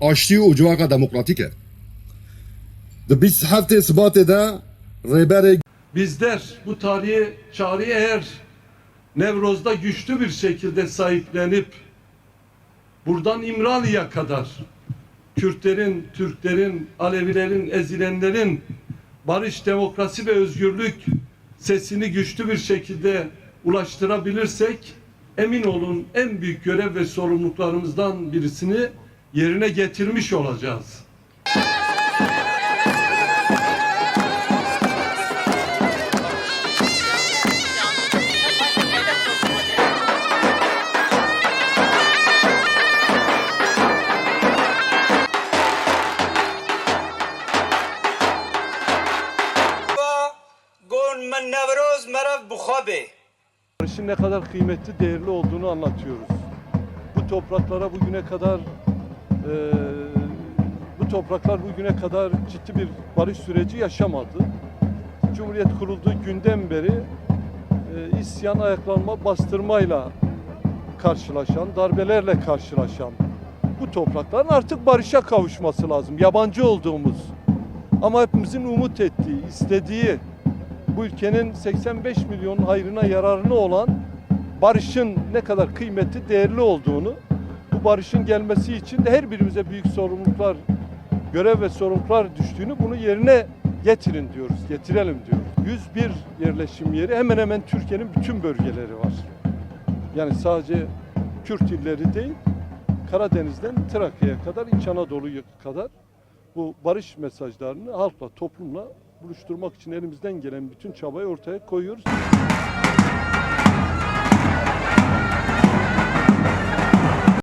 آشتی و جواک دموکراتیکه ده 20 هفته اثبات ده رهبر Bizler bu tarihi çağrı eğer Nevroz'da güçlü bir şekilde sahiplenip buradan İmralı'ya kadar Kürtlerin, Türklerin, Alevilerin, ezilenlerin barış, demokrasi ve özgürlük sesini güçlü bir şekilde ulaştırabilirsek emin olun en büyük görev ve sorumluluklarımızdan birisini yerine getirmiş olacağız. Barışın ne kadar kıymetli, değerli olduğunu anlatıyoruz. Bu topraklara bugüne kadar bu topraklar bugüne kadar ciddi bir barış süreci yaşamadı. Cumhuriyet kurulduğu günden beri eee, isyan, ayaklanma, bastırmayla karşılaşan, darbelerle karşılaşan bu toprakların artık barışa kavuşması lazım. Yabancı olduğumuz ama hepimizin umut ettiği, istediği bu ülkenin 85 milyon hayrına yararını olan barışın ne kadar kıymetli, değerli olduğunu, bu barışın gelmesi için de her birimize büyük sorumluluklar, görev ve sorumluluklar düştüğünü bunu yerine getirin diyoruz, getirelim diyoruz. 101 yerleşim yeri hemen hemen Türkiye'nin bütün bölgeleri var. Yani sadece Kürt illeri değil, Karadeniz'den Trakya'ya kadar, İç Anadolu'ya kadar bu barış mesajlarını halkla, toplumla buluşturmak için elimizden gelen bütün çabayı ortaya koyuyoruz.